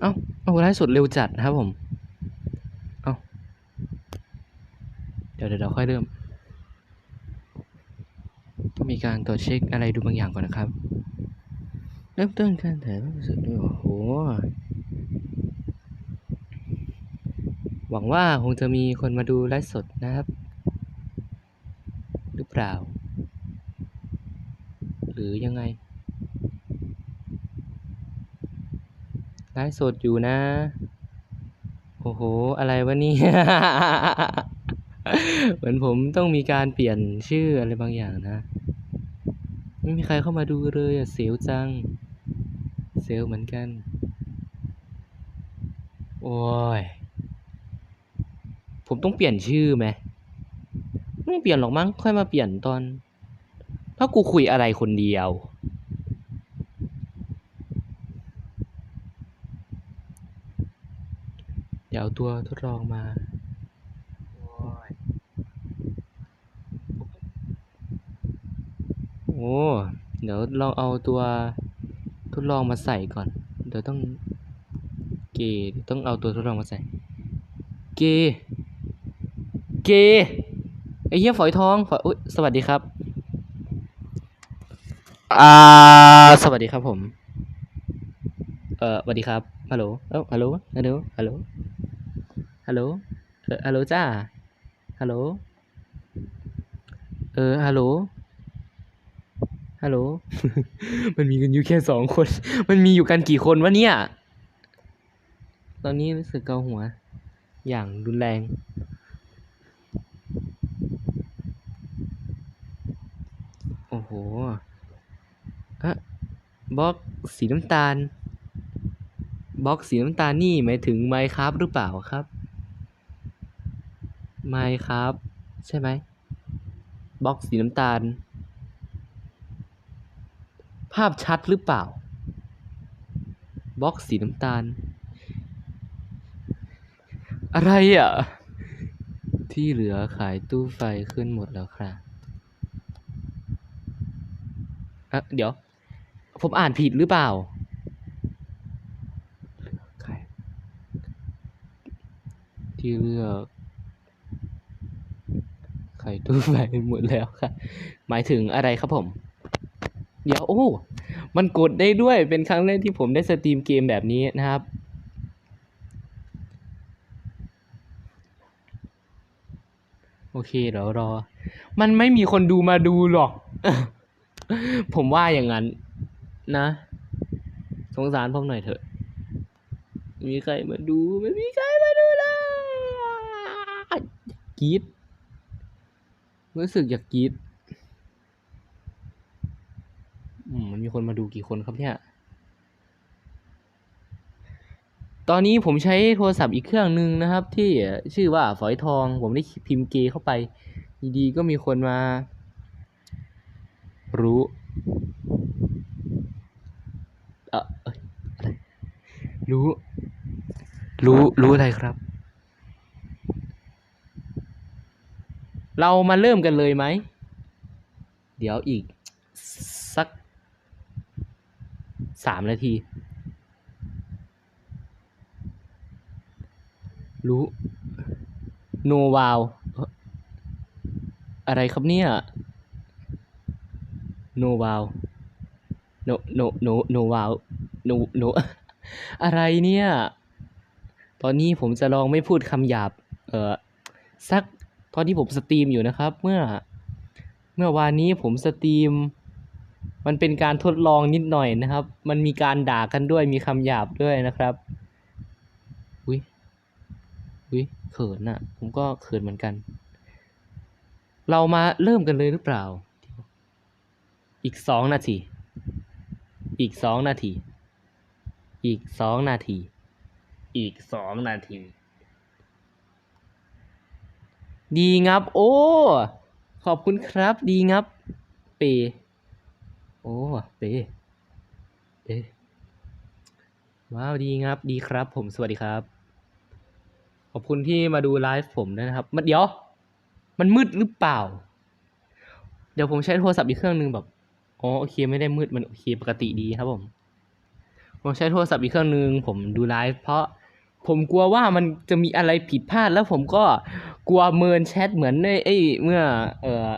เอ้าเอาไลฟ์สดเร็วจัดนะครับผม เอ้าเดี๋ยวเดี๋ยวเราค่อยเริ่ม ต้องมีการตรวจเช็คอะไรดูบางอย่างก่อนนะครับ เริ่มต้นการถ่ายทอดสดด้วยโอ้โห หวังว่าคงจะมีคนมาดูไลฟ์สดนะครับ หรือเปล่า หรือยังไง ไลฟ์สดอยู่นะ โอ้โห อะไรวะนี่ เหมือนผมต้องมีการเปลี่ยนชื่ออะไรบางอย่างนะ ไม่มีใครเข้ามาดูเลยอะเสียวจัง เซลเหมือนกัน โอ้ย ผมต้องเปลี่ยนชื่อไหม ไม่เปลี่ยนหรอกมั้ง ค่อยมาเปลี่ยนตอน ถ้ากูคุยอะไรคนเดียว เดี๋ยวเอาตัวทดลองมา โอ้ยโอ้เดี๋ยวลองเอาตัวทดลองมาใส่ก่อน เดี๋ยวต้องเกต้องเอาตัวทดลองมาใส่ เก เก ไอ้เหี้ยฝอยทองฝอยอุ๊ยสวัสดีครับ อ่า สวัสดีครับผม เอ่อสวัสดีครับ ฮัลโหล เอ้าฮัลโหล ฮัลโหล ฮัลโหล ฮัลโหลเออฮัลโหลจ้า ฮัลโหล เออ ฮัลโหล ฮัลโหล มันมีกันอยู่แค่สองคน มันมีอยู่กันกี่คนวะเนี่ย ตอนนี้รู้สึกเกาหัว อย่างรุนแรง โอ้โหอะบล็อกสีน้ำตาล บล็อกสีน้ำตาลนี่หมายถึงไมค์ครับหรือเปล่าครับ ไมค์ครับ ใช่ไหมบล็อกสีน้ำตาล ภาพชัดหรือเปล่าบล็อกสีน้ำตาล อะไรอะ ที่เหลือขายตู้ไฟขึ้นหมดแล้วครับอะ เดี๋ยว ผมอ่านผิดหรือเปล่า ที่เลือก ขายตู้ไฟหมดแล้วค่ะ หมายถึงอะไรครับผม เดี๋ยวโอ้ มันกดได้ด้วยเป็นครั้งแรกที่ผมได้สตรีมเกมแบบนี้นะครับ โอเคเดี๋ยวรอ มันไม่มีคนดูมาดูหรอก ผมว่าอย่างนั้น นะ สงสารผมหน่อยเถอะ มีใครมาดู ไม่มีใครมาดูเลยกีด รู้สึกอยากกรีดมันมีคนมาดูกี่คนครับเนี่ย ตอนนี้ผมใช้โทรศัพท์อีกเครื่องหนึ่งนะครับ ที่ชื่อว่าฝอยทอง ผมได้พิมพ์เกเข้าไป ดีๆก็มีคนมา รู้เออรู้ รู้ รู้อะไรครับ เรามาเริ่มกันเลยไหม เดี๋ยวอีกสักสามนาที รู้ โนวาว อะไรครับเนี่ย โนวาว โน โน โน โนวาว โน โน อะไรเนี่ย ตอนนี้ผมจะลองไม่พูดคำหยาบ เออสัก ตอนที่ผมสตรีมอยู่นะครับ เมื่อเมื่อวานนี้ผมสตรีม มันเป็นการทดลองนิดหน่อยนะครับ มันมีการด่ากันด้วยมีคำหยาบด้วยนะครับอุ้ยอุ้ยเขินอะ ผมก็เขินเหมือนกัน เรามาเริ่มกันเลยหรือเปล่า อีกสองนาที อีกสองนาที อีกสองนาที อีกสองนาที ดีงับ โอ้ ขอบคุณครับ ดีงับ เป โอ้ เป เป ว้าว ดีงับ ดีครับ ผม สวัสดีครับ ขอบคุณที่มาดูไลฟ์ผมด้วยนะครับมันเดี๋ยว มันมืดหรือเปล่า เดี๋ยวผมใช้โทรศัพท์อีกเครื่องหนึ่งแบบ อ๋อ โอเค ไม่ได้มืด มันโอเค ปกติดีครับผม ผมใช้โทรศัพท์อีกเครื่องนึง ผมดูไลฟ์เพราะผมกลัวว่ามันจะมีอะไรผิดพลาดแล้วผมก็ กลัวเมินแชทเหมือนในไอ้เมื่อ เออ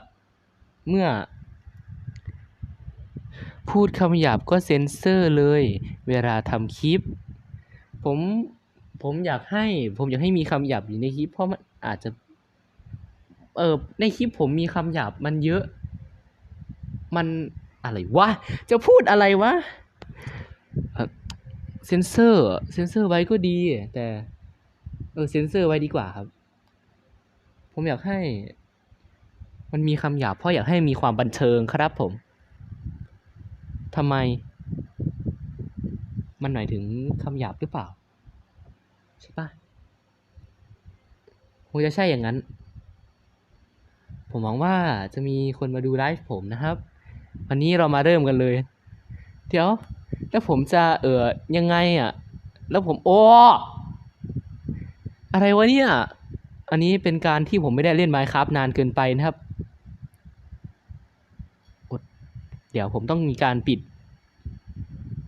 เมื่อ พูดคำหยาบก็เซ็นเซอร์เลย เวลาทำคลิป ผมผมอยากให้ ผมอยากให้มีคำหยาบอยู่ในคลิป เพราะมันอาจจะ เออในคลิปผมมีคำหยาบมันเยอะ มันอะไรวะ จะพูดอะไรวะเอ่อเซนเซอร์ เซนเซอร์ไว้ก็ดี แต่ เออ เซนเซอร์ไว้ดีกว่าครับ ผมอยากให้ มันมีคำหยาบเพราะอยากให้มีความบันเทิงครับผมทำไม มันหมายถึงคำหยาบหรือเปล่า ใช่ปะคงจะใช่อย่างนั้น ผมหวังว่าจะมีคนมาดูไลฟ์ผมนะครับ วันนี้เรามาเริ่มกันเลย เดี๋ยว แล้วผมจะเออยังไงอะ แล้วผมโอ้อะไรวะเนี่ย อันนี้เป็นการที่ผมไม่ได้เล่น Minecraft นานเกินไปนะครับ เดี๋ยวผมต้องมีการปิด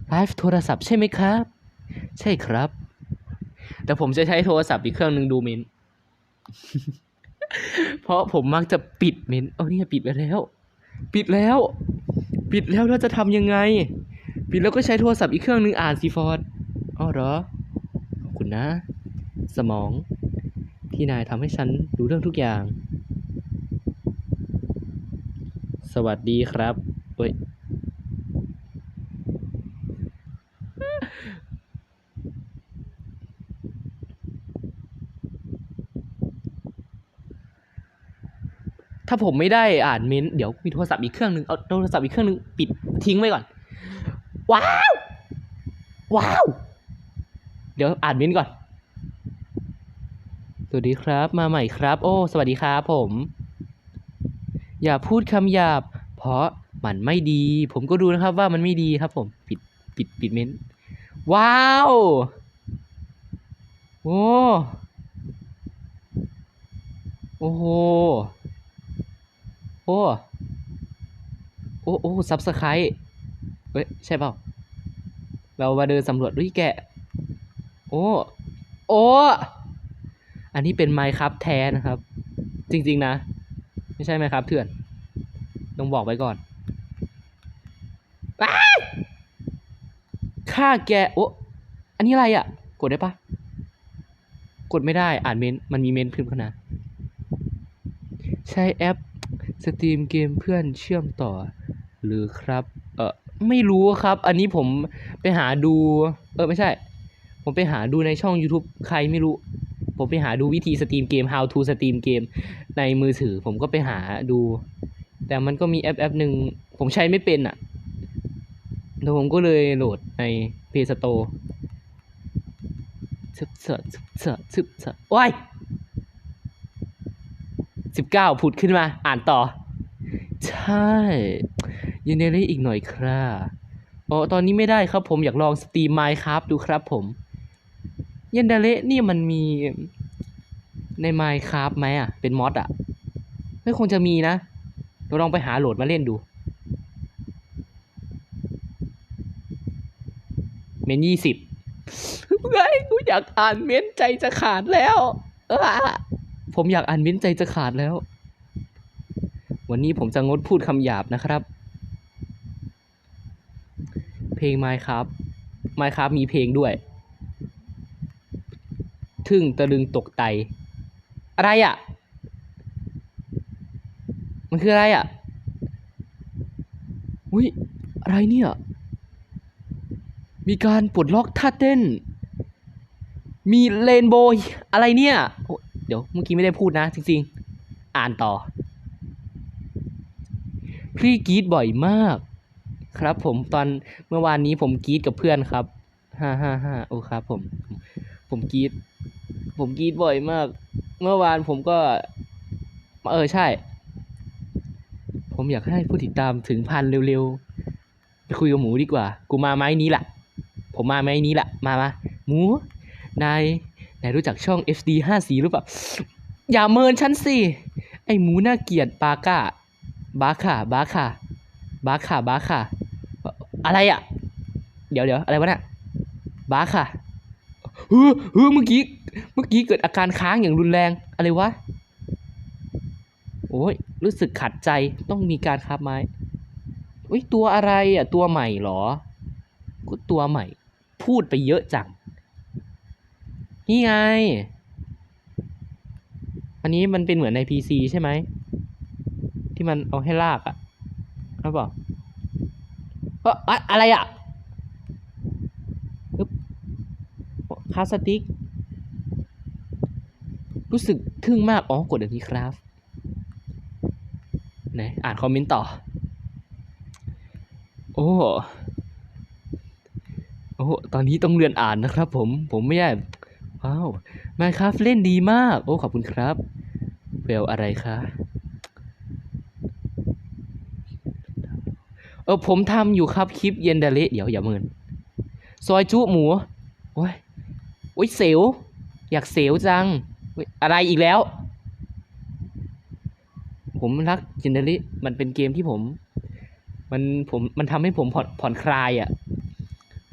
ไลฟ์โทรศัพท์ใช่ไหมครับ ใช่ครับ แต่ผมจะใช้โทรศัพท์อีกเครื่องหนึ่งดูเมนเพราะผมมักจะปิดเมนเอาเนี่ยปิดไปแล้ว ปิดแล้ว ปิดแล้วแล้วจะทำยังไง ปิดแล้วก็ใช้โทรศัพท์อีกเครื่องหนึ่งอ่านซีฟอร์ดอ๋อเหรอขอบคุณนะ สมอง ที่นายทำให้ฉันรู้เรื่องทุกอย่าง สวัสดีครับเฮ้ยถ้าผมไม่ได้อ่านเมนต์เดี๋ยวมีโทรศัพท์อีกเครื่องหนึ่งเอาโทรศัพท์อีกเครื่องหนึ่งปิดทิ้งไว้ก่อน ว้าว ว้าว เดี๋ยวอ่านเมนต์ก่อน สวัสดีครับ มาใหม่ครับ โอ้ สวัสดีครับผม อย่าพูดคำหยาบ เพราะมันไม่ดี ผมก็ดูนะครับว่ามันไม่ดีครับ ผม ปิด ปิด ปิดเมนต์ว้าว โอ้ โอ้โห โอ้ โอ้โอ้ซับสไครต์เฮ้ย ใช่เปล่า เรามาเดินสำรวจด้วยแกะ โอ้ โอ้ อันนี้เป็นไมค์ครับแท้นะครับ จริง ๆ นะ ไม่ใช่ไหมครับเถื่อน ต้องบอกไว้ก่อนอ้ายฆ่าแกโอ้อันนี้อะไรอะ กดได้ปะกดไม่ได้อ่านเมนมันมีเมนพิมพ์ขึ้นมาใช้แอปสตรีมเกมเพื่อนเชื่อมต่อ หรือครับ เออไม่รู้ครับ อันนี้ผมไปหาดู เออไม่ใช่ ผมไปหาดูในช่อง YouTube ใครไม่รู้ ผมไปหาดูวิธีสตรีมเกม how to สตรีมเกมในมือถือ ผมก็ไปหาดู แต่มันก็มีแอปแอปหนึ่งผมใช้ไม่เป็นอะแล้วผมก็เลยโหลดใน Play Store ซึบเสะซึบเสะซึบเสะโอ้ยสิบเก้าผุดขึ้นมา อ่านต่อ ใช่ยังได้อีกหน่อยครับอ๋อตอนนี้ไม่ได้ครับผมอยากลองสตรีมไมค์ครับดูครับผม ยันดเละนี่มันมีใน Minecraft ไหมอะ เป็นมอดอะ ไม่คงจะมีนะ เราลองไปหาโหลดมาเล่นดู เมนยี่สิบเฮ้ยกูอยากอ่านเมนใจจะขาดแล้ว ผมอยากอ่านเมนใจจะขาดแล้ว วันนี้ผมจะงดพูดคำหยาบนะครับ เพลง Minecraft Minecraft มีเพลงด้วย ทึ่งตะลึงตกไตอะไรอะ มันคืออะไรอะอุ้ยอะไรเนี่ย มีการปลดล็อกท่าเต้น มีเรนโบว์อะไรเนี่ย เดี๋ยวเมื่อกี้ไม่ได้พูดนะ จริงๆ อ่านต่อ พี่กรีดบ่อยมาก ครับผมตอนเมื่อวานนี้ผมกรีดกับเพื่อนครับ ฮ่าฮ่าฮ่าโอ้ครับผม ผมกรีดผมกรีดบ่อยมาก เมื่อวานผมก็ เออใช่ ผมอยากให้ผู้ติดตามถึงพันเร็วๆ ไปคุยกับหมูดีกว่า กูมาไม้นี้แหละผมมาไม้นี้แหละมามาหมู นาย นายรู้จักช่อง FD 5 4หรือเปล่า อย่าเมินฉันสิ ไอหมูน่าเกลียดปาก้า บาค่าบาค่าบาค่าบาค่าอะไรอะ เดี๋ยวเดี๋ยวอะไรวะเนี่ยบาค่ะ เออเออเมื่อกี้เมื่อกี้เกิดอาการค้างอย่างรุนแรงอะไรวะโอ้ยรู้สึกขัดใจต้องมีการคับไม้อุ้ยตัวอะไรอะ ตัวใหม่เหรอก็ตัวใหม่ พูดไปเยอะจัง นี่ไง อันนี้มันเป็นเหมือนใน PC ใช่ไหม ที่มันเอาให้ลากอะครับบอกเอออะอะไรอะอึ๊บ คาสติก รู้สึกทึ่งมาก อ๋อ กดอันนี้ครับไหนอ่านคอมเมนต์ต่อ โอ้ โอ้ ตอนนี้ต้องเรียนอ่านนะครับผม ผมไม่ได้ว้าวมาครับเล่นดีมาก โอ้ ขอบคุณครับเวลอะไรคะเออผมทำอยู่ครับคลิปเย็นเดะเละเดี๋ยวอย่าเมิน ซอยจุหมู โอ้ย อ้ยเสียวอยากเสียวจัง อะไรอีกแล้ว ผมรักเจนเดอรี่มันเป็นเกมที่ผม มันผมมันทำให้ผมผ่อนผ่อนคลายอะ่ะ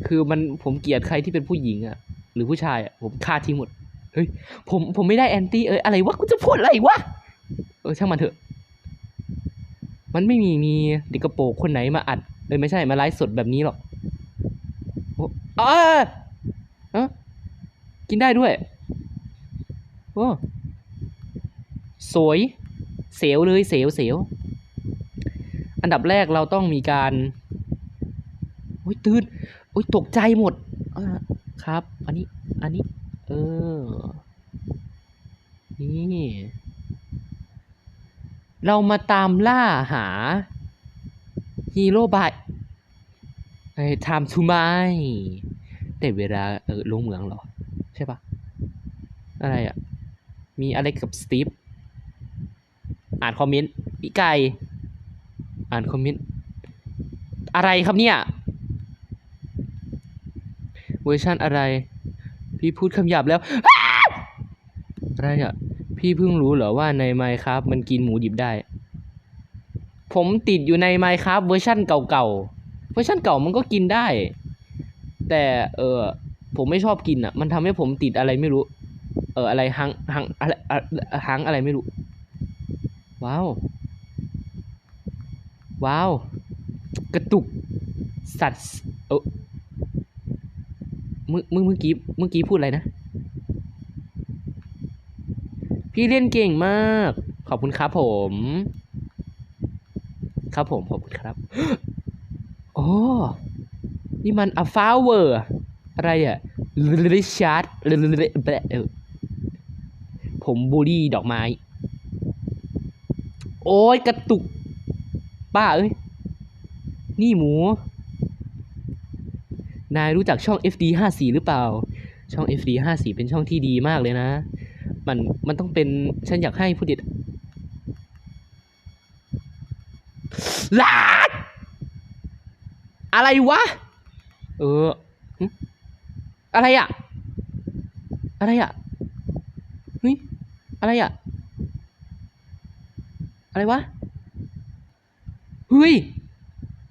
คือมันผมเกลียดใครที่เป็นผู้หญิงอะ่ะ หรือผู้ชายอะ่ะ ผมฆ่าทิ้งหมดเฮ้ยผมผมไม่ได้แอนตี้เอ้ยอะไรวะกูจะพูดอะไรวะเออช่างมันเถอะ มันไม่มีมีเด็กกระโปรงคนไหนมาอัดเอ้ยไม่ใช่มาไลฟ์สดแบบนี้หรอกโอ้อาเอ้า กินได้ด้วย โอ้สวยเสียวเลยเสียวเสียว อันดับแรกเราต้องมีการโอ้ยตื่นโอ้ยตกใจหมดอครับ อันนี้ อันนี้ เออ นี่ เรามาตามล่าหาฮีโร่บายไอ้ time to my แต่เวลาเออลงเหมืองเหรอ ใช่ปะอะไรอะ มีอเล็กกับสตีฟอ่านคอมเมนต์พี่ไก่อ่านคอมเมนต์อะไรครับเนี่ย เวอร์ชันอะไร พี่พูดคำหยาบแล้ว อะไรอะ พี่เพิ่งรู้เหรอว่าใน Minecraft มันกินหมูดิบได้ ผมติดอยู่ใน Minecraft เวอร์ชันเก่าๆ เวอร์ชันเก่ามันก็กินได้ แต่เออ ผมไม่ชอบกินอะ มันทำให้ผมติดอะไรไม่รู้ เอออะไรหังหังอะไรหังอะไรไม่รู้ ว้าว ว้าว กระตุก สัตว์เออเมื่อเมื่อเมื่อกี้เมื่อกี้พูดอะไรนะ พี่เล่นเก่งมาก ขอบคุณครับผม ครับผมขอบคุณครับ โอ้ นี่มันอะฟาเวอร์ อะไรอะริชาร์ดผมบูลลี่ดอกไม้ โอ้ยกระตุก ป้าเอ้ย นี่หมู นายรู้จักช่อง FD 5 4หรือเปล่า ช่อง FD 5 4เป็นช่องที่ดีมากเลยนะ มันมันต้องเป็น ฉันอยากให้ผู้ด็ดลาอะไรวะ เออ อะไรอะอะไรอะเฮ้ยอะไรอะอะไรวะเฮ้ย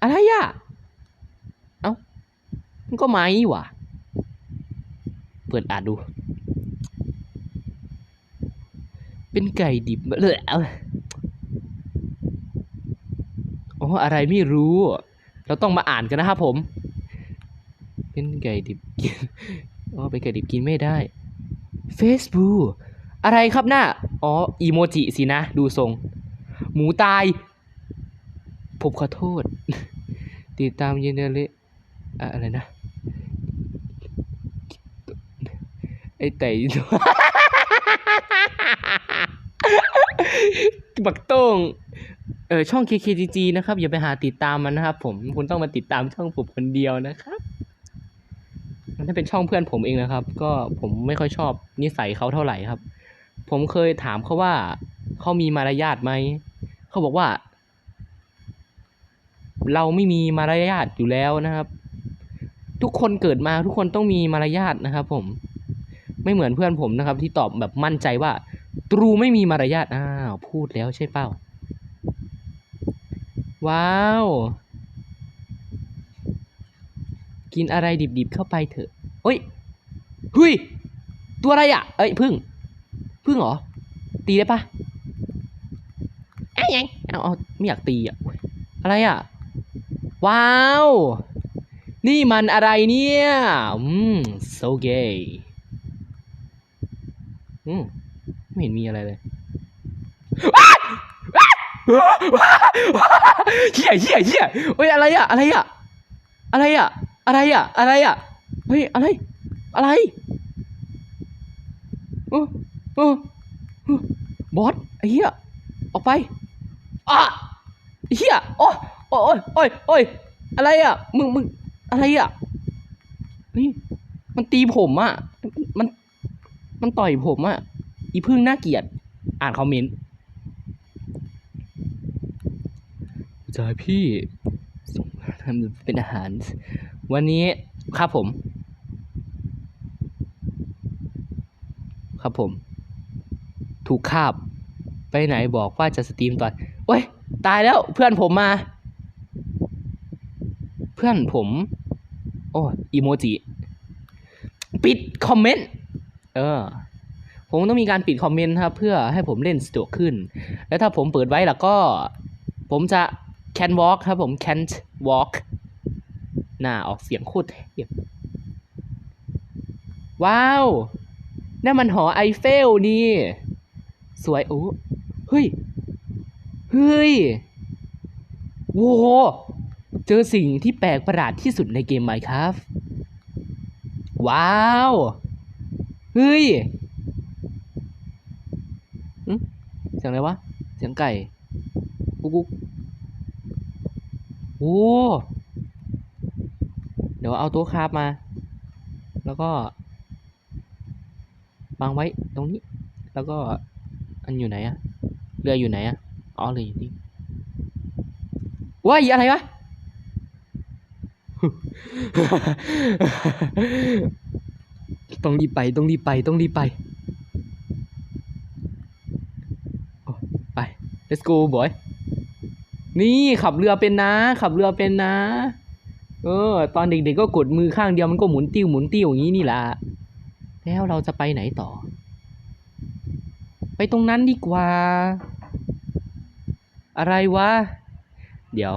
อะไรอะเอ้ามันก็ไม้นี่หว่ะ เปิดอ่านดู เป็นไก่ดิบเลยอ๋ออะไรไม่รู้ เราต้องมาอ่านกันนะครับผม เป็นไก่ดิบกินอ๋อเป็นไก่ดิบกินไม่ได้ Facebook อะไรครับหน้าอ๋ออีโมจิสินะ ดูทรง หมูตาย ผมขอโทษ ติดตามเยนเนเลอะอะไรนะ ไอ้ไต่บักโต้งเออช่อง KKGG นะครับ อย่าไปหาติดตามมันนะครับผม คุณต้องมาติดตามช่องผมคนเดียวนะครับ มันถ้าเป็นช่องเพื่อนผมเองนะครับ ก็ผมไม่ค่อยชอบนิสัยเขาเท่าไหร่ครับ ผมเคยถามเขาว่าเขามีมารยาทไหมเขาบอกว่า เราไม่มีมารยาทอยู่แล้วนะครับ ทุกคนเกิดมาทุกคนต้องมีมารยาทนะครับ ผม ไม่เหมือนเพื่อนผมนะครับ ที่ตอบแบบมั่นใจว่า ตรูไม่มีมารยาทอ้าวพูดแล้วใช่เปล่า ว้าว กินอะไรดิบๆเข้าไปเถอะโอเฮ้ยเฮ้ยตัวอะไรอะ เอ้ยพึ่งพึ่งเหรอ ตีได้ปะเอ้ยยังเอาเอาไม่อยากตีอะอุ๊ยอะไรอะ ว้าว นี่มันอะไรเนี่ย อืม so gay อืมไม่เห็นมีอะไรเลยเฮียเฮียเฮียเฮ้ยอะไรอะ อะไรอะ อะไรอะ อะไรอะ อะไรอะ เฮ้ย อะไร อะไรเออเออเออบอสไอ้เหี้ย ออกไปอะเหี้ยโอ้โอ้ยโอ้ยโอ้ยอะไรอะ มึง มึง อะไรอะ เฮ้ย มันตีผมอะ มัน มันต่อยผมอะ อีพึ่งน่าเกลียด อ่านคอมเมนต์จะให้พี่ส่งทำเป็นอาหาร วันนี้ครับผม ครับผม ถูกคาบ ไปไหนบอกว่าจะสตรีมตอนโอ้ย ตายแล้วเพื่อนผมมา เพื่อนผม โอ้อีโมจิ ปิดคอมเมนต์ เออ ผมต้องมีการปิดคอมเมนต์ครับ เพื่อให้ผมเล่นสะดวกขึ้น แล้วถ้าผมเปิดไว้แล้วก็ ผมจะ can walk ครับผม can't walk น่าออกเสียงโคตรเทพว้าวนั่นมันหอไอเฟลนี่ สวยโอ้เฮ้ย เฮ้ยโว้เจอสิ่งที่แปลกประหลาดที่สุดในเกม Minecraft ว้าว เฮ้ยอืมเสียงอะไรวะ เสียงไก่ กุ๊กโอ้ ดี๋ยวเอาต๊ะคาฟมา แล้วก็วางไว้ตรงนี้ แล้วก็อันอยู่ไหนอะเรืออยู่ไหนอะอ๋อเรืออยู่นี่ว้ายอะไรวะต้องรีบไปต้องรีบไปต้องรีบไป ไป let's go boy นี่ขับเรือเป็นนะ ขับเรือเป็นนะ เออ ตอนเด็กๆก็กดมือข้างเดียวมันก็หมุนติ้วหมุนติ้วอย่างนี้นี่แหละ แล้วเราจะไปไหนต่อ ไปตรงนั้นดีกว่า อะไรวะ เดี๋ยว